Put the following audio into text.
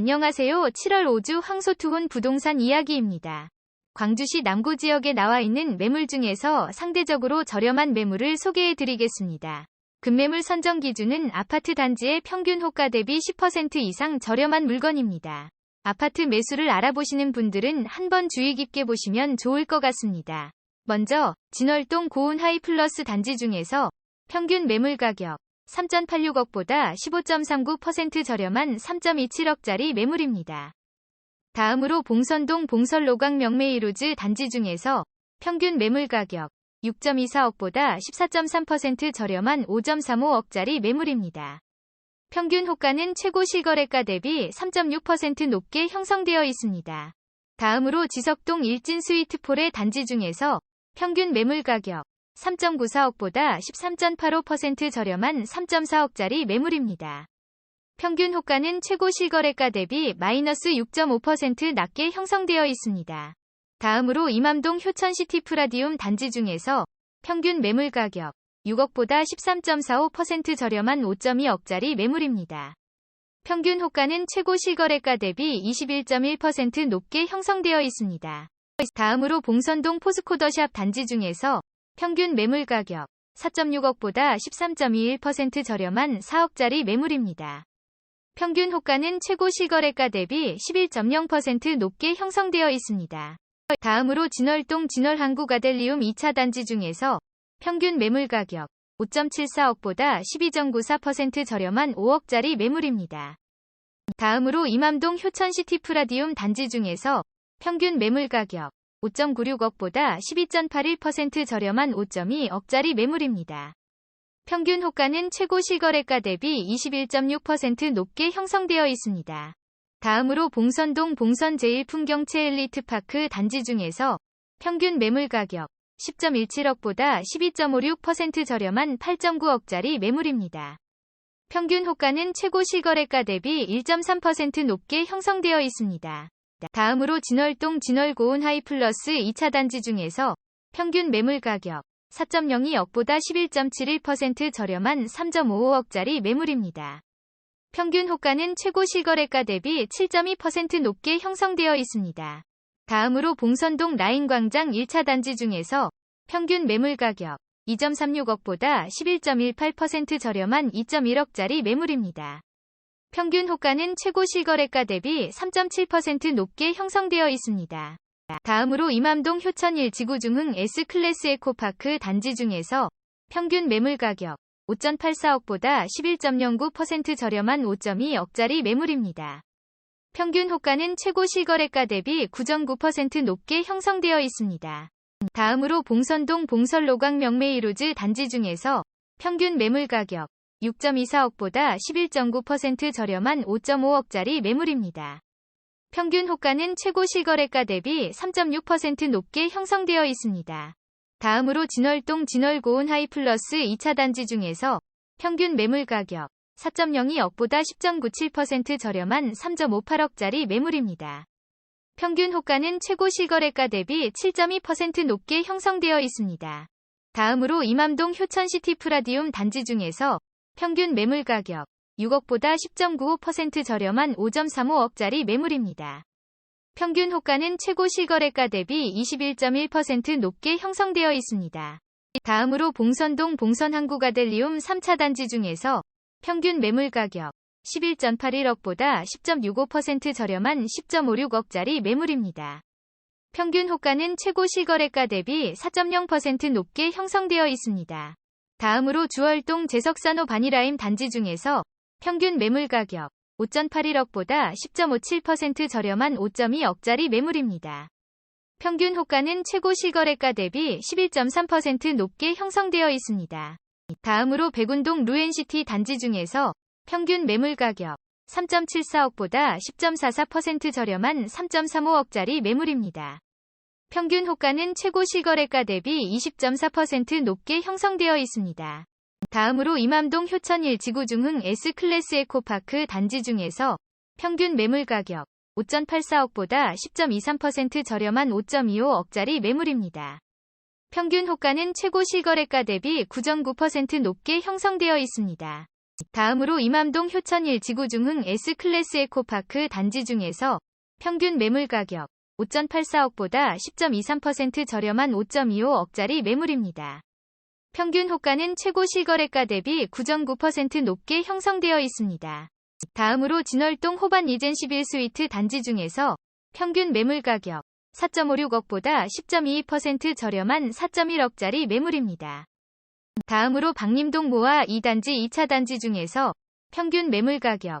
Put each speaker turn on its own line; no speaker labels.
안녕하세요. 7월 5주 항소투혼 부동산 이야기입니다. 광주시 남구 지역에 나와 있는 매물 중에서 상대적으로 저렴한 매물을 소개해 드리겠습니다. 급매물 선정 기준은 아파트 단지의 평균 호가 대비 10% 이상 저렴한 물건입니다. 아파트 매수를 알아보시는 분들은 한번 주의 깊게 보시면 좋을 것 같습니다. 먼저 진월동 고운 하이플러스 단지 중에서 평균 매물 가격 3.86억보다 15.39% 저렴한 3.27억짜리 매물입니다. 다음으로 봉선동 봉설로강 명매이로즈 단지 중에서 평균 매물 가격 6.24억보다 14.3% 저렴한 5.35억짜리 매물입니다. 평균 호가는 최고 실거래가 대비 3.6% 높게 형성되어 있습니다. 다음으로 지석동 일진 스위트폴의 단지 중에서 평균 매물 가격 3.94억보다 13.85% 저렴한 3.4억짜리 매물입니다. 평균 호가는 최고 실거래가 대비 마이너스 6.5% 낮게 형성되어 있습니다. 다음으로 이맘동 효천시티 프라디움 단지 중에서 평균 매물 가격 6억보다 13.45% 저렴한 5.2억짜리 매물입니다. 평균 호가는 최고 실거래가 대비 21.1% 높게 형성되어 있습니다. 다음으로 봉선동 포스코더샵 단지 중에서 평균 매물 가격 4.6억보다 13.21% 저렴한 4억짜리 매물입니다. 평균 호가는 최고 실거래가 대비 11.0% 높게 형성되어 있습니다. 다음으로 진월동 진월항구가델리움 2차 단지 중에서 평균 매물 가격 5.74억보다 12.94% 저렴한 5억짜리 매물입니다. 다음으로 이맘동 효천시티 프라디움 단지 중에서 평균 매물 가격 5.96억보다 12.81% 저렴한 5.2억짜리 매물입니다. 평균 호가는 최고 실거래가 대비 21.6% 높게 형성되어 있습니다. 다음으로 봉선동 봉선 제1풍경채 엘리트파크 단지 중에서 평균 매물 가격 10.17억보다 12.56% 저렴한 8.9억짜리 매물입니다. 평균 호가는 최고 실거래가 대비 1.3% 높게 형성되어 있습니다. 다음으로 진월동 진월고운 하이플러스 2차 단지 중에서 평균 매물 가격 4.02억보다 11.71% 저렴한 3.55억짜리 매물입니다. 평균 호가는 최고 실거래가 대비 7.2% 높게 형성되어 있습니다. 다음으로 봉선동 라인광장 1차 단지 중에서 평균 매물 가격 2.36억보다 11.18% 저렴한 2.1억짜리 매물입니다. 평균 호가는 최고 실거래가 대비 3.7% 높게 형성되어 있습니다. 다음으로 이맘동 효천일 지구 중흥 S클래스 에코파크 단지 중에서 평균 매물 가격 5.84억보다 11.09% 저렴한 5.2억짜리 매물입니다. 평균 호가는 최고 실거래가 대비 9.9% 높게 형성되어 있습니다. 다음으로 봉선동 봉설로강 명매이로즈 단지 중에서 평균 매물 가격 6.24억보다 11.9% 저렴한 5.5억짜리 매물입니다. 평균 호가는 최고 실거래가 대비 3.6% 높게 형성되어 있습니다. 다음으로 진월동 진월고운 하이플러스 2차 단지 중에서 평균 매물 가격 4.02억보다 10.97% 저렴한 3.58억짜리 매물입니다. 평균 호가는 최고 실거래가 대비 7.2% 높게 형성되어 있습니다. 다음으로 이맘동 효천시티 프라디움 단지 중에서 평균 매물 가격 6억보다 10.95% 저렴한 5.35억짜리 매물입니다. 평균 호가는 최고 실거래가 대비 21.1% 높게 형성되어 있습니다. 다음으로 봉선동 봉선항구가델리움 3차 단지 중에서 평균 매물 가격 11.81억보다 10.65% 저렴한 10.56억짜리 매물입니다. 평균 호가는 최고 실거래가 대비 4.0% 높게 형성되어 있습니다. 다음으로 주월동 제석산호 바니라임 단지 중에서 평균 매물 가격 5.81억보다 10.57% 저렴한 5.2억짜리 매물입니다. 평균 호가는 최고 실거래가 대비 11.3% 높게 형성되어 있습니다. 다음으로 백운동 루엔시티 단지 중에서 평균 매물 가격 3.74억보다 10.44% 저렴한 3.35억짜리 매물입니다. 평균 호가는 최고 실거래가 대비 20.4% 높게 형성되어 있습니다. 다음으로 이맘동 효천일 지구중흥 S클래스 에코파크 단지 중에서 평균 매물 가격 5.84억보다 10.23% 저렴한 5.25억짜리 매물입니다. 평균 호가는 최고 실거래가 대비 9.9% 높게 형성되어 있습니다. 다음으로 이맘동 효천 1지구 중흥 S클래스 에코파크 단지 중에서 평균 매물 가격 5.84억보다 10.23% 저렴한 5.25억짜리 매물입니다. 평균 호가는 최고 실거래가 대비 9.9% 높게 형성되어 있습니다. 다음으로 진월동 호반 이젠 11스위트 단지 중에서 평균 매물 가격 4.56억보다 10.22% 저렴한 4.1억짜리 매물입니다. 다음으로 박림동 모아 2단지 2차 단지 중에서 평균 매물 가격